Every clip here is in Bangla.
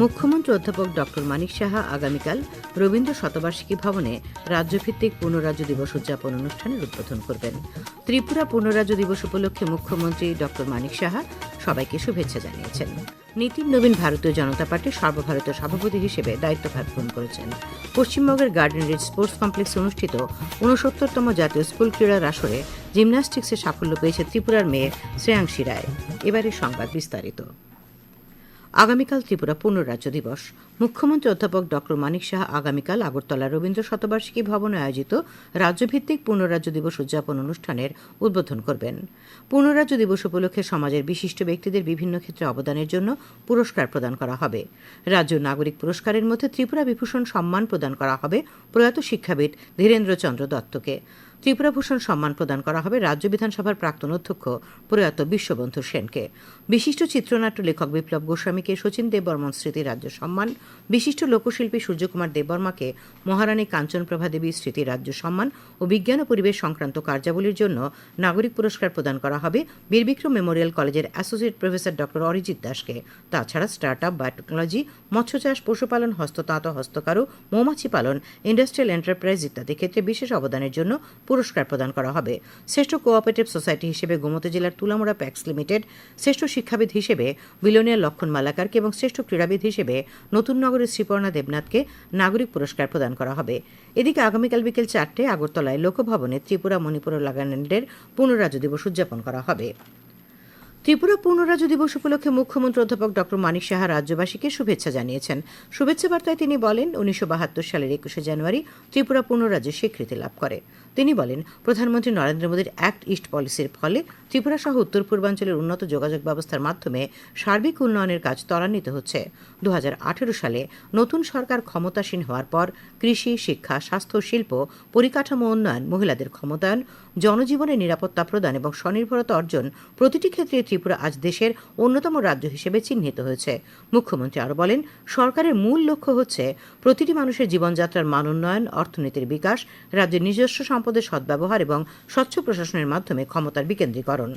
মুখ্যমন্ত্রী অধ্যাপক ডক্টর মানিক সাহা আগামীকাল রবীন্দ্র শতবার্ষিকী ভবনে রাজ্যভিত্তিক পূর্ণরাজ্য দিবস উদযাপন অনুষ্ঠানের উদ্বোধন করবেন। ত্রিপুরা পূর্ণরাজ্য দিবস উপলক্ষে মুখ্যমন্ত্রী ডক্টর মানিক সাহা সবাইকে শুভেচ্ছা জানিয়েছেন। নীতিন নবীন ভারতীয় জনতা পার্টির সর্বভারতীয় সভাপতি হিসেবে দায়িত্বভার গ্রহণ করেছেন। পশ্চিমবঙ্গের গার্ডেন রিচ স্পোর্টস কমপ্লেক্সে অনুষ্ঠিত উনসত্তরতম জাতীয় স্কুল ক্রীড়ার আসরে জিমন্যাস্টিক্সে সাফল্য পেয়েছে ত্রিপুরার মেয়ে শ্রেয়াংশী রায়। এবারে সংবাদ বিস্তারিত। আগামীকাল ত্রিপুরা পূর্ণরাজ্য দিবস। মুখ্যমন্ত্রী অধ্যাপক ডক্টর মানিক শাহ আগামীকাল আগরতলা রবীন্দ্র শতবার্ষিকী ভবনে আয়োজিত রাজ্যভিত্তিক পূর্ণরাজ্য দিবস উদযাপন অনুষ্ঠানের উদ্বোধন করবেন। পূর্ণরাজ্য দিবস উপলক্ষে সমাজের বিশিষ্ট ব্যক্তিদের বিভিন্ন ক্ষেত্রে অবদানের জন্য পুরস্কার প্রদান করা হবে। রাজ্য নাগরিক পুরস্কারের মধ্যে ত্রিপুরা বিভূষণ সম্মান প্রদান করা হবে প্রয়াত শিক্ষাবিদ ধীরেন্দ্র চন্দ্র দত্তকে। ত্রিপুরা ভূষণ সম্মান প্রদান করা হবে রাজ্য বিধানসভার প্রাক্তন অধ্যক্ষ প্রয়াত বিশ্ববন্ধু সেনকে। বিশিষ্ট চিত্রনাট্য লেখক বিপ্লব গোস্বামীকে শচীন দেববর্মন স্মৃতি রাজ্য সম্মান, বিশিষ্ট লোকশিল্পী সূর্যকুমার দেববর্মাকে মহারানী কাঞ্চনপ্রভা দেবী স্মৃতি রাজ্য সম্মান ও বিজ্ঞান ও পরিবেশ সংক্রান্ত কার্যাবলীর জন্য নাগরিক পুরস্কার প্রদান করা হবে বীরবিক্রম মেমোরিয়াল কলেজের অ্যাসোসিয়েট প্রফেসর ডক্টর অরিজিৎ দাসকে। তাছাড়া স্টার্ট আপ বায়োটেকনোলজি মৎস্য চাষ পশুপালন, হস্ততাঁত, হস্তকারু, মৌমাছি পালন, ইন্ডাস্ট্রিয়াল এন্টারপ্রাইজ ইত্যাদি ক্ষেত্রে বিশেষ অবদানের জন্য পুরস্কার প্রদান করা হবে। শ্রেষ্ঠ কোঅপারেটিভ সোসাইটি হিসেবে গোমতী জেলার তুলামোড়া প্যাক্স লিমিটেড শ্রেষ্ঠ শিক্ষাবিদ হিসেবে বিলোনিয়া লক্ষণ মালাকারকে এবং শ্রেষ্ঠ ক্রীড়াবিদ হিসেবে নতুন নগরের শ্রীপর্ণা দেবনাথকে নাগরিক পুরস্কার প্রদান করা হবে। এদিকে আগামীকাল বিকেল চারটে আগরতলায় লোকভবনে ত্রিপুরা মণিপুর নাগাল্যান্ডের পূর্ণরাজ্য দিবস উদযাপন করা হবে। ত্রিপুরা পূর্ণরাজ্য দিবস উপলক্ষে মুখ্যমন্ত্রী অধ্যাপক ডক্টর মানিক সাহা রাজ্যবাসীকে শুভেচ্ছা জানিয়েছেন। শুভেচ্ছা বার্তায় তিনি বলেন, উনিশশো বাহাত্তর সালের একুশে জানুয়ারি ত্রিপুরা পূর্ণরাজ্য স্বীকৃতি লাভ করে। তিনি বলেন, প্রধানমন্ত্রী নরেন্দ্র মোদীর অ্যাক্ট ইস্ট পলিসির ফলে ত্রিপুরা সহ উত্তর পূর্বাঞ্চলের উন্নত যোগাযোগ ব্যবস্থার মাধ্যমে সার্বিক উন্নয়নের কাজ ত্বরান্বিত হচ্ছে। দু হাজার আঠেরো সালে নতুন সরকার ক্ষমতাসীন হওয়ার পর কৃষি, শিক্ষা, স্বাস্থ্য, শিল্প, পরিকাঠামো উন্নয়ন, মহিলাদের ক্ষমতায়ন, জনজীবনের নিরাপত্তা প্রদান এবং স্বনির্ভরতা অর্জন প্রতিটি ক্ষেত্রে ত্রিপুরা আজ দেশের অন্যতম রাজ্য হিসেবে চিহ্নিত হয়েছে। মুখ্যমন্ত্রী আরও বলেন, সরকারের মূল লক্ষ্য হচ্ছে প্রতিটি মানুষের জীবনযাত্রার মান উন্নয়ন, অর্থনীতির বিকাশ, রাজ্যের নিজস্ব সম্পদের সদ্ব্যবহার এবং স্বচ্ছ প্রশাসনের মাধ্যমে ক্ষমতার বিকেন্দ্রীকরণ।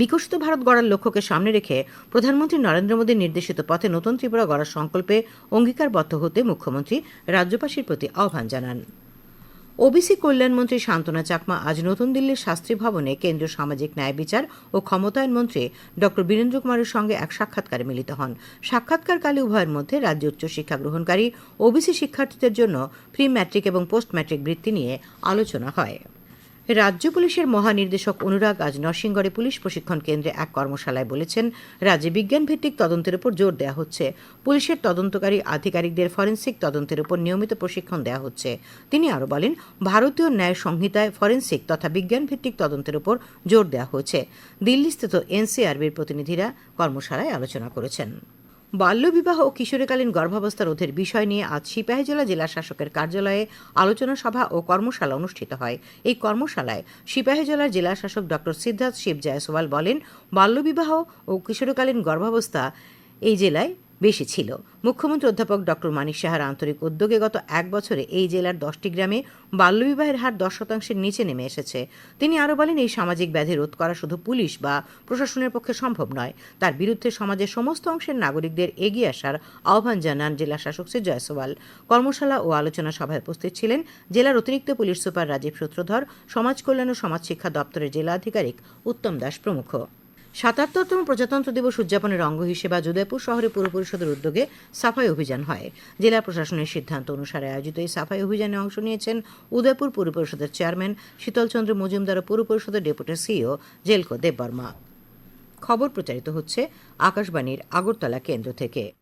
বিকশিত ভারত গড়ার লক্ষ্যকে সামনে রেখে প্রধানমন্ত্রী নরেন্দ্র মোদীর নির্দেশিত পথে নতুন ত্রিপুরা গড়ার সংকল্পে অঙ্গীকারবদ্ধ হতে মুখ্যমন্ত্রী রাজ্যবাসীর প্রতি আহ্বান জানান। ওবিসি কল্যাণমন্ত্রী শান্তনা চাকমা আজ নতুন দিল্লির শাস্ত্রী ভবনে কেন্দ্রীয় সামাজিক ন্যায় বিচার ও ক্ষমতায়ন মন্ত্রী ড বীরেন্দ্র কুমারের সঙ্গে এক সাক্ষাৎকারে মিলিত হন। সাক্ষাৎকারকালে উভয়ের মধ্যে রাজ্য উচ্চশিক্ষা গ্রহণকারী, ওবিসি শিক্ষার্থীদের জন্য প্রি ম্যাট্রিক এবং পোস্ট ম্যাট্রিক বৃত্তি নিয়ে আলোচনা হয়। রাজ্য পুলিশের মহানির্দেশক অনুরাগ আজ নরসিংগড়ে পুলিশ প্রশিক্ষণ কেন্দ্রে এক কর্মশালায় বলেছেন, রাজ্যে বিজ্ঞান ভিত্তিক তদন্তের উপর জোর দেওয়া হচ্ছে। পুলিশের তদন্তকারী আধিকারিকদের ফরেন্সিক তদন্তের উপর নিয়মিত প্রশিক্ষণ দেওয়া হচ্ছে। তিনি আরও বলেন, ভারতীয় ন্যায় সংহিতায় ফরেন্সিক তথা বিজ্ঞান ভিত্তিক তদন্তের উপর জোর দেওয়া হয়েছে। দিল্লিস্থিত এনসিআরবির প্রতিনিধিরা কর্মশালায় আলোচনা করেছেন। বাল্যবিবাহ ও কিশোরীকালীন গর্ভাবস্থা রোধের বিষয় নিয়ে আজ সিপাহীজলা জেলা শাসকের কার্যালয়ে আলোচনা সভা ও কর্মশালা অনুষ্ঠিত হয়। এই কর্মশালায় সিপাহীজলার জেলা শাসক ডক্টর সিদ্ধার্থ শিব জয়সওয়াল বলেন, বাল্যবিবাহ ও কিশোরকালীন গর্ভাবস্থা এই জেলায় বেশি ছিল। মুখ্যমন্ত্রী অধ্যাপক ডক্টর মানিক সাহার আন্তরিক উদ্যোগে গত এক বছরে এই জেলার দশটি গ্রামে বাল্যবিবাহের হার দশ শতাংশের নিচে নেমে এসেছে। তিনি আরও বলেন, এই সামাজিক ব্যাধি রোধ করা শুধু পুলিশ বা প্রশাসনের পক্ষে সম্ভব নয়। তার বিরুদ্ধে সমাজের সমস্ত অংশের নাগরিকদের এগিয়ে আসার আহ্বান জানান জেলা শাসক শ্রী জয়সওয়াল। কর্মশালা ও আলোচনা সভায় উপস্থিত ছিলেন জেলার অতিরিক্ত পুলিশ সুপার রাজীব সূত্রধর, সমাজ কল্যাণ ও সমাজ শিক্ষা দপ্তরের জেলা আধিকারিক উত্তম দাস প্রমুখ। সাতাত্তরতম প্রজাতন্ত্র দিবস উদযাপনের অঙ্গ হিসেবে আজ উদয়পুর শহরে পুর পরিষদের উদ্যোগে সাফাই অভিযান হয়। জেলা প্রশাসনের সিদ্ধান্ত অনুসারে আয়োজিত এই সাফাই অভিযানে অংশ নিয়েছেন উদয়পুর পুর পরিষদের চেয়ারম্যান শীতলচন্দ্র মজুমদার ও পুর পরিষদের ডেপুটি সিইও জেলকো দেববর্মা। খবর প্রচারিত হচ্ছে আকাশবাণীর আগরতলা কেন্দ্র থেকে।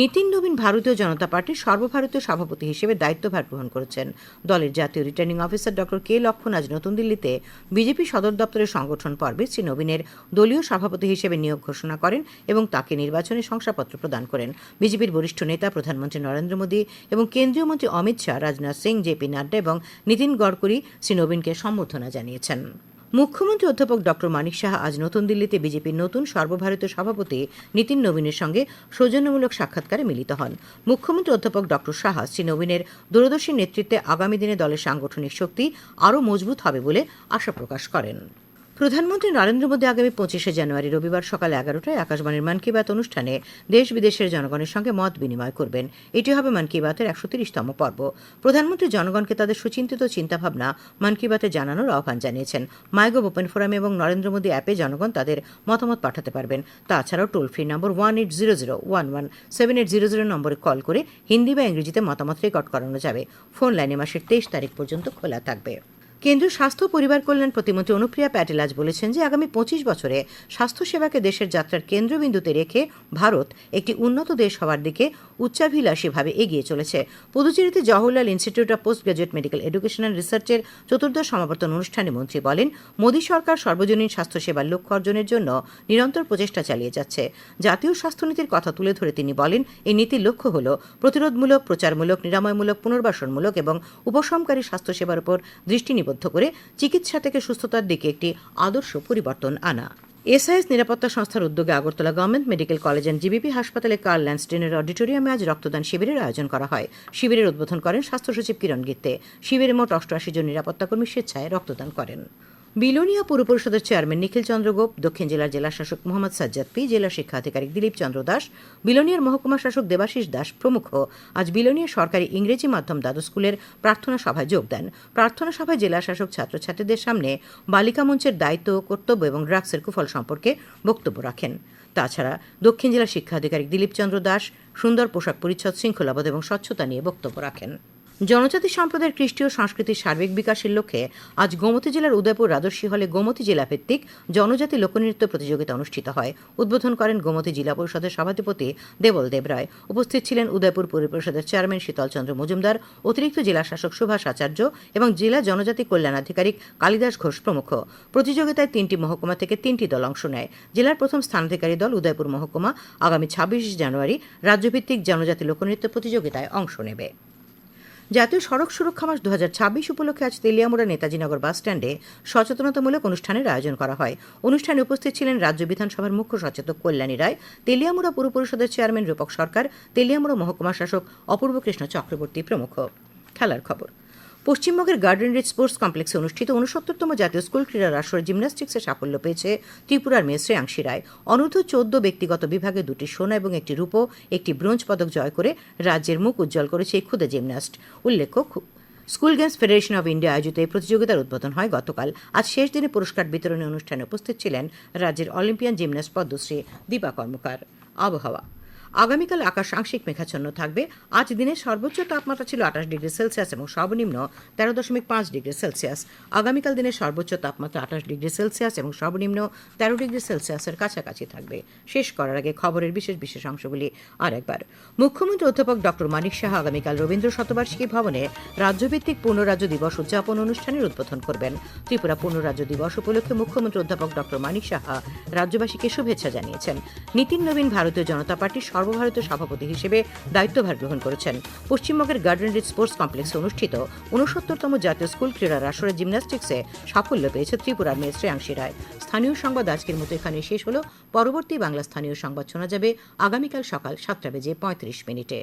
নীতিন নবীন ভারতীয় জনতা পার্টির সর্বভারতীয় সভাপতি হিসেবে দায়িত্বভার গ্রহণ করেছেন। দলের জাতীয় রিটার্নিং অফিসার ডক্টর কে লক্ষণ আজ নতুন দিল্লিতে বিজেপি সদর দপ্তরের সংগঠন পর্বে শ্রী নবীনের দলীয় সভাপতি হিসেবে নিয়োগ ঘোষণা করেন এবং তাকে নির্বাচনে শংসাপত্র প্রদান করেন। বিজেপির বরিষ্ঠ নেতা প্রধানমন্ত্রী নরেন্দ্র মোদী এবং কেন্দ্রীয় মন্ত্রী অমিত শাহ, রাজনাথ সিং জেপি নাড্ডা এবং নীতিন গডকরি শ্রী নবীনকে সম্বর্ধনা জানিয়েছেন। মুখ্যমন্ত্রী অধ্যাপক ডক্টর মানিক সাহা আজ নতুন দিল্লিতে বিজেপির নতুন সর্বভারতীয় সভাপতি নীতিন নবীনের সঙ্গে সৌজন্যমূলক সাক্ষাৎকারে মিলিত হন। মুখ্যমন্ত্রী অধ্যাপক ডক্টর সাহা শ্রী নবীনের দূরদর্শী নেতৃত্বে আগামী দিনে দলের সাংগঠনিক শক্তি আরও মজবুত হবে বলে আশা প্রকাশ করেন। প্রধানমন্ত্রী নরেন্দ্র মোদী আগামী পঁচিশে জানুয়ারি রবিবার সকাল এগারোটায় আকাশবাণীর মন কি বাত অনুষ্ঠানে দেশ বিদেশের জনগণের সঙ্গে মত বিনিময় করবেন। এটি হবে মন কি বাতের একশো তিরিশতম পর্ব। প্রধানমন্ত্রী জনগণকে তাদের সুচিন্তিত চিন্তাভাবনা মন কি বাতে জানানোর আহ্বান জানিয়েছেন। মাইগভ ওপেন ফোরামে এবং নরেন্দ্র মোদী অ্যাপে জনগণ তাদের মতামত পাঠাতে পারবেন। তাছাড়াও toll free number one eight zero zero one one seven eight zero zero নম্বরে কল করে হিন্দি বা ইংরেজিতে মতামত রেকর্ড করানো যাবে। ফোন লাইনে মাসের তেইশ তারিখ পর্যন্ত খোলা থাকবে। কেন্দ্রীয় স্বাস্থ্য পরিবার কল্যাণ প্রতিমন্ত্রী অনুপ্রিয়া প্যাটেল আজ বলেছেন যে আগামী পঁচিশ বছরে স্বাস্থ্যসেবাকে দেশের যাত্রার কেন্দ্রবিন্দুতে রেখে ভারত একটি উন্নত দেশ হওয়ার দিকে উচ্চাভিলাষীভাবে এগিয়ে চলেছে। পুদুচেরিতে Jawaharlal institute of post graduate medical education and রিসার্চের চতুর্দশ সমাবর্তন অনুষ্ঠানে মন্ত্রী বলেন, মোদী সরকার সর্বজনীন স্বাস্থ্যসেবার লক্ষ্য অর্জনের জন্য নিরন্তর প্রচেষ্টা চালিয়ে যাচ্ছে। জাতীয় স্বাস্থ্যনীতির কথা তুলে ধরে তিনি বলেন, এই নীতির লক্ষ্য হল প্রতিরোধমূলক, প্রচারমূলক, নিরাময়মূলক, পুনর্বাসনমূলক এবং উপশমকারী স্বাস্থ্যসেবার উপর দৃষ্টি নিবদ্ধ করে চিকিৎসা থেকে সুস্থতার দিকে একটি আদর্শ পরিবর্তন আনা। এসআইএস নিরাপত্তা সংস্থার উদ্যোগে Agartala government medical college and GBP হাসপাতালে কার্ল ল্যান্ডস্টেনের অডিটোরিয়ামে আজ রক্তদান শিবিরের আয়োজন করা হয়। শিবিরের উদ্বোধন করেন স্বাস্থ্য সচিব কিরণ গিত্তে। শিবিরে মোট অষ্টআশি জন নিরাপত্তাকর্মী স্বেচ্ছায় রক্তদান করেন। বিলোনিয়া পুর পরিষদের চেয়ারম্যান নিখিল চন্দ্র গোপ, দক্ষিণ জেলার জেলা শাসক মোহাম্মদ সাজ্জাদ পি, জেলা শিক্ষা আধিকারিক দিলীপ চন্দ্র দাস, বিলোনিয়ার মহকুমা শাসক দেবাশিস দাস প্রমুখ। আজ বিলোনিয়া সরকারি ইংরেজি মাধ্যম দ্বাদশ স্কুলের প্রার্থনা সভায় যোগ দেন। প্রার্থনা সভায় জেলা শাসক ছাত্রছাত্রীদের সামনে বালিকা মঞ্চের দায়িত্ব, কর্তব্য এবং ড্রাগসের কুফল সম্পর্কে বক্তব্য রাখেন। তাছাড়া দক্ষিণ জেলা শিক্ষা আধিকারিক দিলীপ চন্দ্র দাস, সুন্দর পোশাক পরিচ্ছদ, শৃঙ্খলাবোধ এবং স্বচ্ছতা নিয়ে বক্তব্য রাখেন। জনজাতি সম্প্রদায়ের কৃষ্টি ও সাংস্কৃতিক সার্বিক বিকাশের লক্ষ্যে আজ গোমতী জেলার উদয়পুর রাজস্বী হলে গোমতী জেলা ভিত্তিক জনজাতি লোকনৃত্য প্রতিযোগিতা অনুষ্ঠিত হয়। উদ্বোধন করেন গোমতী জেলা পরিষদের সভাধিপতি দেবল দেব রায় উপস্থিত ছিলেন উদয়পুর পৌর পরিষদের চেয়ারম্যান শীতল চন্দ্র মজুমদার, অতিরিক্ত জেলা শাসক সুভাষ আচার্য এবং জেলা জনজাতি কল্যাণ আধিকারিক কালিদাস ঘোষ প্রমুখ। প্রতিযোগিতায় তিনটি মহকুমা থেকে তিনটি দল অংশ নেয়। জেলার প্রথম স্থানাধিকারী দল উদয়পুর মহকুমা আগামী ছাব্বিশ জানুয়ারি রাজ্যভিত্তিক জনজাতি লোকনৃত্য প্রতিযোগিতায় অংশ নেবে। জাতীয় সড়ক সুরক্ষা মাস দু হাজার ছাব্বিশ উপলক্ষে আজ তেলিয়ামুড়া নেতাজিনগর বাস স্ট্যান্ডে সচেতনতামূলক অনুষ্ঠানের আয়োজন করা হয়। অনুষ্ঠানে উপস্থিত ছিলেন রাজ্য বিধানসভার মুখ্য সচেতক কল্যাণী রায়, তেলিয়ামুড়া পুর পরিষদের চেয়ারম্যান রূপক সরকার, তেলিয়ামুড়া মহকুমা শাসক অপূর্ব কৃষ্ণ চক্রবর্তী প্রমুখ। খেলার খবর। পশ্চিমবঙ্গের গার্ডেন রিচ স্পোর্টস কমপ্লেক্সে অনুষ্ঠিত উনসত্তরতম জাতীয় স্কুল ক্রীড়ার আসরে জিমন্যাস্টিক্সে সাফল্য পেয়েছে ত্রিপুরার মেয়ে শ্রেয়াংশী রায়। অনূর্ধ্ব চোদ্দ ব্যক্তিগত বিভাগে দুটি সোনা এবং একটি রূপো, একটি ব্রোঞ্জ পদক জয় করে রাজ্যের মুখ উজ্জ্বল করেছে এই ক্ষুদে জিমন্যাস্ট উল্লেখ্য school games federation of India আয়োজিত এই প্রতিযোগিতার উদ্বোধন হয় গতকাল। আজ শেষ দিনে পুরস্কার বিতরণী অনুষ্ঠানে উপস্থিত ছিলেন রাজ্যের অলিম্পিয়ান জিমন্যাস্ট পদ্মশ্রী দীপা কর্মকার। আবহাওয়া আগামীকাল আকাশ আংশিক মেঘাচ্ছন্ন থাকবে। আজ দিনের সর্বোচ্চ তাপমাত্রা ছিল আঠাশ ডিগ্রি সেলসিয়াস এবং সর্বনিম্ন তেরো দশমিক পাঁচ ডিগ্রি সেলসিয়াস। আগামীকাল দিনের সর্বোচ্চ তাপমাত্রা আঠাশ ডিগ্রি সেলসিয়াস এবং সর্বনিম্ন তেরো ডিগ্রি সেলসিয়াসের কাছাকাছি থাকবে। শেষ করার আগে খবরের বিশেষ বিশেষ অংশগুলি আরেকবার মুখ্যমন্ত্রী অধ্যাপক ডক্টর মানিক সাহা আগামীকাল রবীন্দ্র শতবার্ষিকী ভবনে রাজ্যভিত্তিক পূর্ণরাজ্য দিবস উদযাপন অনুষ্ঠানের উদ্বোধন করবেন। ত্রিপুরা পূর্ণরাজ্য দিবস উপলক্ষে মুখ্যমন্ত্রী অধ্যাপক ডক্টর মানিক সাহা রাজ্যবাসীকে শুভেচ্ছা জানিয়েছেন। নীতিন নবীন ভারতীয় জনতা পার্টির সর্বভারতীয় সভাপতি হিসেবে দায়িত্বভার গ্রহণ করেছেন। পশ্চিমবঙ্গের গার্ডেন রিচ স্পোর্টস কমপ্লেক্সে অনুষ্ঠিত উনসত্তরতম জাতীয় স্কুল ক্রীড়ার আসরে জিমন্যাস্টিক্সে সাফল্য পেয়েছে ত্রিপুরার মেয়ে শ্রেয়াংশী রায়। স্থানীয় সংবাদ আজকের মতো এখানে শেষ হল। পরবর্তী বাংলা স্থানীয় সংবাদ শোনা যাবে আগামীকাল সকাল সাতটা বেজে পঁয়ত্রিশ মিনিটে।